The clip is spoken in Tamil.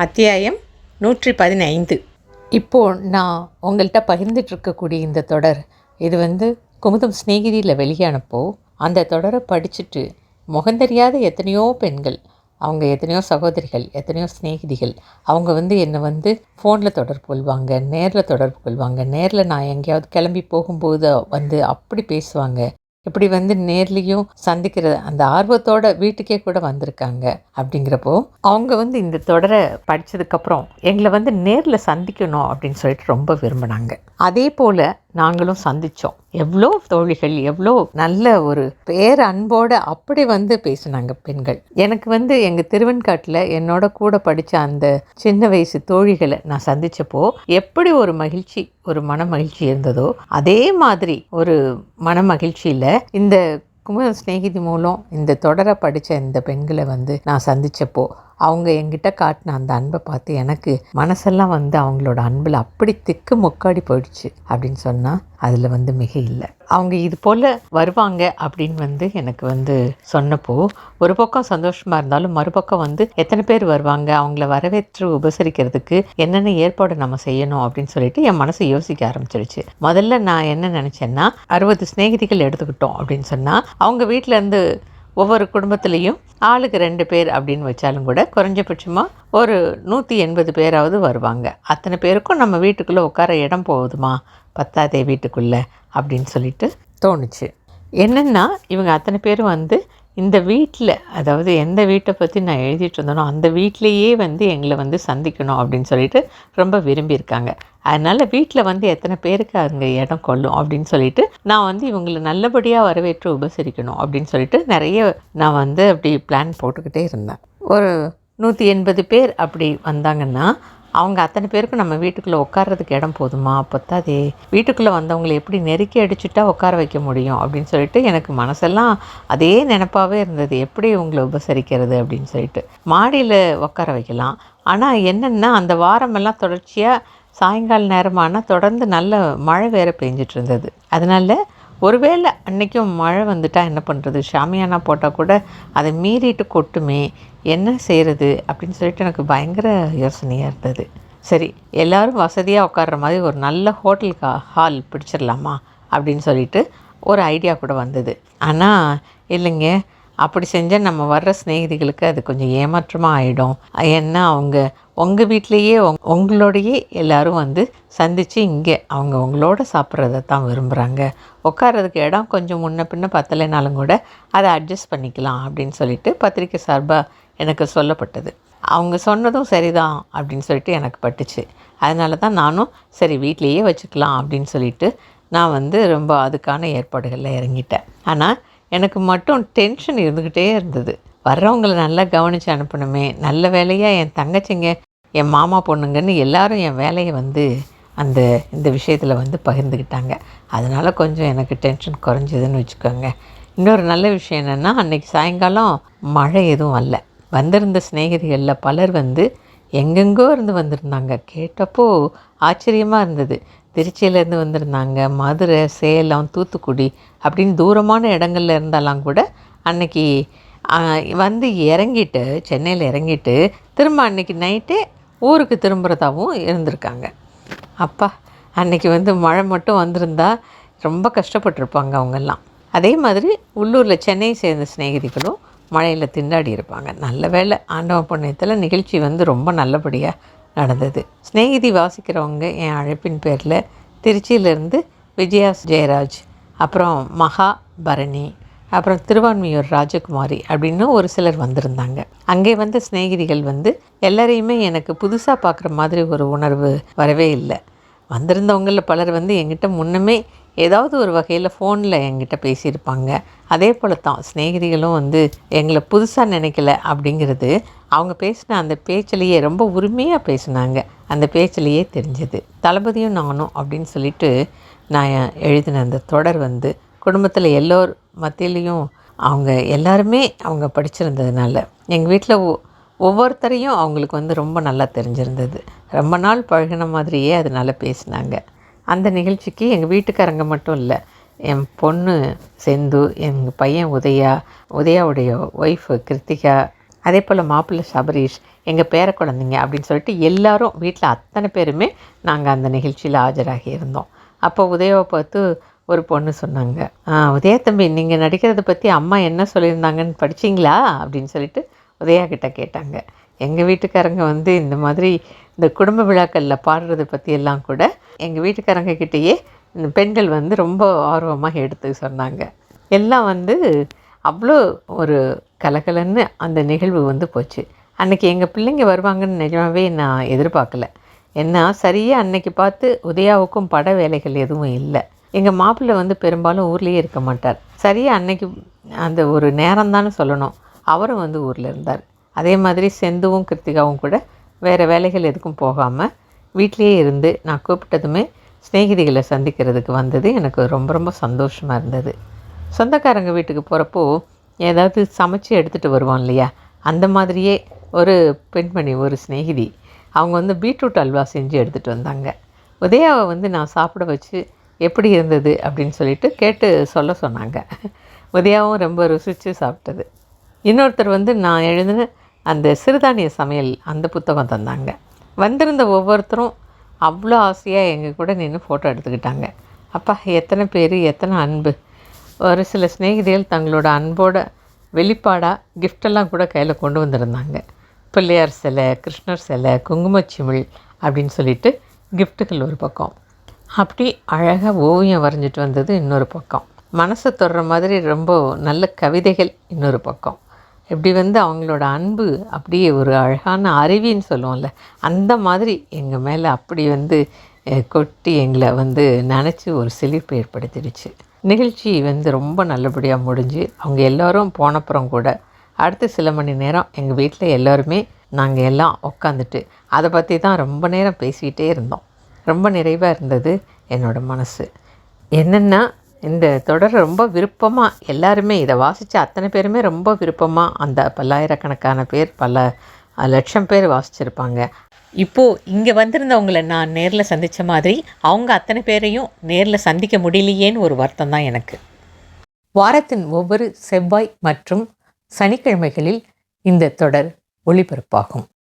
அத்தியாயம் நூற்றி பதினைந்து இப்போது நான் உங்கள்கிட்ட பகிர்ந்துட்டு இருக்கக்கூடிய இந்த தொடர் இது வந்து குமுதம் சிநேகிதியில் வெளியானப்போ அந்த தொடரை படிச்சுட்டு முகந்தறியாத எத்தனையோ பெண்கள் அவங்க எத்தனையோ சகோதரிகள் எத்தனையோ சிநேகிதிகள் அவங்க வந்து என்னை வந்து ஃபோனில் தொடர்பு கொள்வாங்க நேரில் தொடர்பு கொள்வாங்க நேரில் நான் எங்கேயாவது கிளம்பி போகும்போது வந்து அப்படி பேசுவாங்க இப்படி வந்து நேர்லேயும் சந்திக்கிற அந்த ஆர்வத்தோட வீட்டுக்கே கூட வந்திருக்காங்க. அப்படிங்கிறப்போ அவங்க வந்து இந்த தொடரை படித்ததுக்கப்புறம் எங்களை வந்து நேரில் சந்திக்கணும் அப்படின்னு சொல்லிட்டு ரொம்ப விரும்பினாங்க. அதே போல் நாங்களும் சந்தித்தோம் எவ்வளோ தோழிகள் எவ்வளோ நல்ல ஒரு பேர் அன்போடு அப்படி வந்து பேசினாங்க பெண்கள். எனக்கு வந்து எங்கள் திருவெண்காட்டில் என்னோட கூட படித்த அந்த சின்ன வயசு தோழிகளை நான் சந்தித்தப்போ எப்படி ஒரு மகிழ்ச்சி ஒரு மன மகிழ்ச்சி இருந்ததோ அதே மாதிரி ஒரு மன மகிழ்ச்சியில் இந்த குமுதம் சிநேகிதி மூலம் இந்த தொடரை படித்த இந்த பெண்களை வந்து நான் சந்தித்தப்போ அவங்க என்கிட்ட காட்டின அந்த அன்பை பார்த்து எனக்கு மனசெல்லாம் வந்து அவங்களோட அன்பில் அப்படி திக்கு முக்காடி போயிடுச்சு அப்படின்னு சொன்னால் அதில் வந்து மிக இல்லை. அவங்க இது போல் வருவாங்க அப்படின்னு வந்து எனக்கு வந்து சொன்னப்போ ஒரு பக்கம் சந்தோஷமாக இருந்தாலும் மறுபக்கம் வந்து எத்தனை பேர் வருவாங்க அவங்கள வரவேற்று உபசரிக்கிறதுக்கு என்னென்ன ஏற்பாடு நம்ம செய்யணும் அப்படின்னு சொல்லிட்டு என் மனசு யோசிக்க ஆரம்பிச்சிருச்சு. முதல்ல நான் என்ன நினச்சேன்னா அறுபது சிநேகிதிகள் எடுத்துக்கிட்டோம் அப்படின்னு சொன்னால் அவங்க வீட்டில் இருந்து ஒவ்வொரு குடும்பத்துலேயும் ஆளுக்கு ரெண்டு பேர் அப்படின்னு வச்சாலும் கூட குறைஞ்சபட்சமாக ஒரு நூற்றி எண்பது பேராவது வருவாங்க. அத்தனை பேருக்கும் நம்ம வீட்டுக்குள்ளே உட்கார இடம் போகுதுமா பத்தாதே வீட்டுக்குள்ளே அப்படின்னு சொல்லிட்டு தோணுச்சு. என்னென்னா இவங்க அத்தனை பேரும் வந்து இந்த வீட்டில் அதாவது எந்த வீட்டை பற்றி நான் எழுதிட்டு இருந்தேனோ அந்த வீட்டிலையே வந்து எங்களை வந்து சந்திக்கணும் அப்படின்னு சொல்லிட்டு ரொம்ப விரும்பியிருக்காங்க. அதனால் வீட்டில் வந்து எத்தனை பேருக்கு அங்கே இடம் கொள்ளும் அப்படின்னு சொல்லிட்டு நான் வந்து இவங்களை நல்லபடியாக வரவேற்று உபசரிக்கணும் அப்படின்னு சொல்லிட்டு நிறைய நான் வந்து அப்படி பிளான் போட்டுக்கிட்டே இருந்தேன். ஒரு நூற்றி எண்பது பேர் அப்படி வந்தாங்கன்னா அவங்க அத்தனை பேருக்கும் நம்ம வீட்டுக்குள்ளே உட்கார்றதுக்கு இடம் போதுமா? பத்தாதே. வீட்டுக்குள்ளே வந்தவங்களை எப்படி நெருக்கி அடிச்சுட்டா உட்கார வைக்க முடியும்? அப்படின்னு சொல்லிட்டு எனக்கு மனசெல்லாம் அதே நினப்பாகவே இருந்தது. எப்படி உங்களை உபசரிக்கிறது? அப்படின்னு சொல்லிட்டு. மாடியில் உட்கார வைக்கலாம். ஆனால் என்னென்னா அந்த வாரமெல்லாம் தொடர்ச்சியாக சாயங்கால நேரமானால் தொடர்ந்து நல்ல மழை வேறு பெஞ்சிட்டு இருந்தது. அதனால் ஒருவேளை அன்றைக்கும் மழை வந்துட்டால் என்ன பண்ணுறது ஷாமியானா போட்டால் கூட அதை மீறிட்டு கொட்டுமே. என்ன செய்கிறது அப்படின்னு சொல்லிட்டு எனக்கு பயங்கர யோசனையாக இருந்தது. சரி எல்லோரும் வசதியாக உட்கார்ற மாதிரி ஒரு நல்ல ஹோட்டலுக்கு ஹால் பிடிச்சிடலாமா அப்படின்னு சொல்லிட்டு ஒரு ஐடியா கூட வந்தது. ஆனால் இல்லைங்க அப்படி செஞ்சால் நம்ம வர்ற சிநேகிதிகளுக்கு அது கொஞ்சம் ஏமாற்றமாக ஆகிடும் ஏன்னா அவங்க உங்கள் வீட்லேயே உங் உங்களோடையே எல்லோரும் வந்து சந்தித்து இங்கே அவங்க உங்களோட சாப்பிட்றத தான் விரும்புகிறாங்க உட்காரதுக்கு இடம் கொஞ்சம் முன்ன பின்ன பத்தலைனாலும் கூட அதை அட்ஜஸ்ட் பண்ணிக்கலாம் அப்படின்னு சொல்லிட்டு பத்திரிக்கை சார்பாக எனக்கு சொல்லப்பட்டது. அவங்க சொன்னதும் சரிதான் அப்படின்னு சொல்லிட்டு எனக்கு பட்டுச்சு. அதனால தான் நானும் சரி வீட்லேயே வச்சுக்கலாம் அப்படின்னு சொல்லிட்டு நான் வந்து ரொம்ப அதுக்கான ஏற்பாடுகளில் இறங்கிட்டேன். ஆனால் எனக்கு மட்டும் டென்ஷன் இருந்துக்கிட்டே இருந்தது. வர்றவங்களை நல்லா கவனித்து அனுப்பணுமே. நல்ல வேலையாக என் தங்கச்சிங்க என் மாமா பொண்ணுங்கன்னு எல்லாரும் என் வேலையை வந்து அந்த இந்த விஷயத்தில் வந்து பகிர்ந்துக்கிட்டாங்க அதனால் கொஞ்சம் எனக்கு டென்ஷன் குறைஞ்சதுன்னு வச்சுக்கோங்க. இன்னொரு நல்ல விஷயம் என்னென்னா அன்றைக்கி சாயங்காலம் மழை எதுவும் வரல வந்திருந்த சிநேகிதிகளில் பலர் வந்து எங்கெங்கோ இருந்து வந்திருந்தாங்க. கேட்டப்போ ஆச்சரியமாக இருந்தது. திருச்சியிலேருந்து வந்திருந்தாங்க. மதுரை சேலம் தூத்துக்குடி அப்படின்னு தூரமான இடங்கள்ல இருந்தாலாம் கூட அன்னைக்கு வந்து இறங்கிட்டு சென்னையில் இறங்கிட்டு திரும்ப அன்னைக்கு நைட்டே ஊருக்கு திரும்புகிறதாகவும் இருந்திருக்காங்க. அப்பா அன்னைக்கு வந்து மழை மட்டும் வந்திருந்தா ரொம்ப கஷ்டப்பட்டிருப்பாங்க அவங்கெல்லாம். அதே மாதிரி உள்ளூரில் சென்னை சேர்ந்த சிநேகிதிகளும் மழையில் திண்டாடி இருப்பாங்க. நல்ல வேலை ஆண்டவ புண்ணியத்தில் நிகழ்ச்சி வந்து ரொம்ப நல்லபடியாக நடந்தது. ஸ்நேகிதி வாசிக்கிறவங்க என் அழைப்பின் பேரில் திருச்சியிலேருந்து விஜயா ஜெயராஜ் அப்புறம் மகா பரணி அப்புறம் திருவான்மியூர் ராஜகுமாரி அப்படின்னு ஒரு சிலர் வந்திருந்தாங்க. அங்கே வந்த சிநேகிதிகள் வந்து எல்லாரையுமே எனக்கு புதுசாக பார்க்குற மாதிரி ஒரு உணர்வு வரவே இல்லை. வந்திருந்தவங்களில் பலர் வந்து எங்கிட்ட முன்னமே ஏதாவது ஒரு வகையில் ஃபோனில் என்கிட்ட பேசியிருப்பாங்க. அதே போல் தான் சிநேகிதிகளும் வந்து எங்களை புதுசாக நினைக்கல அப்படிங்கிறது அவங்க பேசின அந்த பேச்சிலேயே ரொம்ப உரிமையாக பேசினாங்க. அந்த பேச்சிலேயே தெரிஞ்சது. தளபதியும் நானும் அப்படின்னு சொல்லிட்டு நான் எழுதின அந்த தொடர் வந்து குடும்பத்தில் எல்லோர் மத்தியிலையும் அவங்க எல்லாருமே அவங்க படிச்சிருந்ததுனால எங்கள் வீட்டில் ஒவ்வொருத்தரையும் அவங்களுக்கு வந்து ரொம்ப நல்லா தெரிஞ்சிருந்தது. ரொம்ப நாள் பழகின மாதிரியே அதனால் பேசினாங்க. அந்த நிகழ்ச்சிக்கு எங்கள் வீட்டுக்காரங்க மட்டும் இல்லை. என் பொண்ணு செந்து எங்கள் பையன் உதயா உதயாவுடைய ஒய்ஃபு கிருத்திகா அதே போல் மாப்பிள்ளை சபரீஷ் எங்கள் பேர குழந்தைங்க அப்படின்னு சொல்லிட்டு எல்லாரும் வீட்டில் அத்தனை பேருமே நாங்கள் அந்த நிகழ்ச்சியில் ஆஜராகி இருந்தோம். அப்போ உதயாவை பார்த்து ஒரு பொண்ணு சொன்னாங்க உதயா தம்பி நீங்கள் நடிக்கிறத பற்றி அம்மா என்ன சொல்லியிருந்தாங்கன்னு படிச்சீங்களா? அப்படின்னு சொல்லிட்டு உதயா கிட்ட கேட்டாங்க. எங்கள் வீட்டுக்காரங்க வந்து இந்த மாதிரி இந்த குடும்ப விழாக்களில் பாடுறதை பற்றியெல்லாம் கூட எங்கள் வீட்டுக்காரங்க கிட்டேயே இந்த பெண்கள் வந்து ரொம்ப ஆர்வமாக எடுத்து சொன்னாங்க. எல்லாம் வந்து அவ்வளோ ஒரு கலகலன்னு அந்த நிகழ்வு வந்து போச்சு. அன்றைக்கி எங்கள் பிள்ளைங்க வருவாங்கன்னு நிஜமாகவே நான் எதிர்பார்க்கல. ஏன்னா சரியாக அன்னைக்கு பார்த்து உதயாவுக்கும் பட வேலைகள் எதுவும் இல்லை. எங்கள் மாப்பிள்ளை வந்து பெரும்பாலும் ஊர்லேயே இருக்க மாட்டார். சரியாக அன்னைக்கு அந்த ஒரு நேரம் சொல்லணும். அவரும் வந்து ஊரில் இருந்தார். அதே மாதிரி செந்துவும் கிருத்திகாவும் கூட வேறு வேலைகள் எதுக்கும் போகாமல் வீட்டிலேயே இருந்து நான் கூப்பிட்டதுமே ஸ்நேகிதிகளை சந்திக்கிறதுக்கு வந்தது எனக்கு ரொம்ப ரொம்ப சந்தோஷமாக இருந்தது. சொந்தக்காரங்க வீட்டுக்கு போகிறப்போ ஏதாவது சமைச்சு எடுத்துகிட்டு வருவான் இல்லையா? அந்த மாதிரியே ஒரு பெண்மணி ஒரு சிநேகிதி அவங்க வந்து பீட்ரூட் அல்வா செஞ்சு எடுத்துகிட்டு வந்தாங்க. உதயாவை வந்து நான் சாப்பிட வச்சு எப்படி இருந்தது அப்படின்னு சொல்லிட்டு கேட்டு சொல்ல சொன்னாங்க. உதயாவும் ரொம்ப ருசித்து சாப்பிட்டது. இன்னொருத்தர் வந்து நான் எழுதின அந்த சிறுதானிய சமையல் அந்த புத்தகம் தந்தாங்க. வந்திருந்த ஒவ்வொருத்தரும் அவ்வளோ ஆசையாக எங்கள் கூட நின்று ஃபோட்டோ எடுத்துக்கிட்டாங்க. அப்பா எத்தனை பேர் எத்தனை அன்பு. ஒரு சில சிநேகிதிகள் தங்களோட அன்போட வெளிப்பாடாக கிஃப்டெல்லாம் கூட கையில் கொண்டு வந்திருந்தாங்க. பிள்ளையார் சிலை கிருஷ்ணர் சிலை குங்குமச்சிமிழ் அப்படின்னு சொல்லிட்டு கிஃப்ட்டுகள் ஒரு பக்கம். அப்படி அழகாக ஓவியம் வரைஞ்சிட்டு வந்தது இன்னொரு பக்கம். மனசை தொடுற மாதிரி ரொம்ப நல்ல கவிதைகள் இன்னொரு பக்கம். இப்படி வந்து அவங்களோட அன்பு அப்படியே ஒரு அழகான அருவின்னு சொல்லுவோம்ல அந்த மாதிரி எங்கள் மேலே அப்படி வந்து கொட்டி எங்களை வந்து நினச்சி ஒரு சிலிர்ப்பு ஏற்படுத்திடுச்சு. நிகழ்ச்சி வந்து ரொம்ப நல்லபடியாக முடிஞ்சு அவங்க எல்லோரும் போனப்புறம் கூட அடுத்த சில மணி நேரம் எங்கள் வீட்டில் எல்லாருமே நாங்கள் எல்லாம் உட்காந்துட்டு அதை பற்றி தான் ரொம்ப நேரம் பேசிக்கிட்டே இருந்தோம். ரொம்ப நிறைவாக இருந்தது என்னோடய மனசு. என்னென்னா இந்த தொடர் ரொம்ப விருப்பமாக எல்லாருமே இதை வாசித்த அத்தனை பேருமே ரொம்ப விருப்பமாக அந்த பல்லாயிரக்கணக்கான பேர் பல லட்சம் பேர் வாசிச்சிருப்பாங்க. இப்போது இங்கே வந்திருந்தவங்களை நான் நேரில் சந்தித்த மாதிரி அவங்க அத்தனை பேரையும் நேரில் சந்திக்க முடியலையேன்னு ஒரு வருத்தம் தான் எனக்கு. வாரத்தின் ஒவ்வொரு செவ்வாய் மற்றும் சனிக்கிழமைகளில் இந்த தொடர் ஒளிபரப்பாகும்.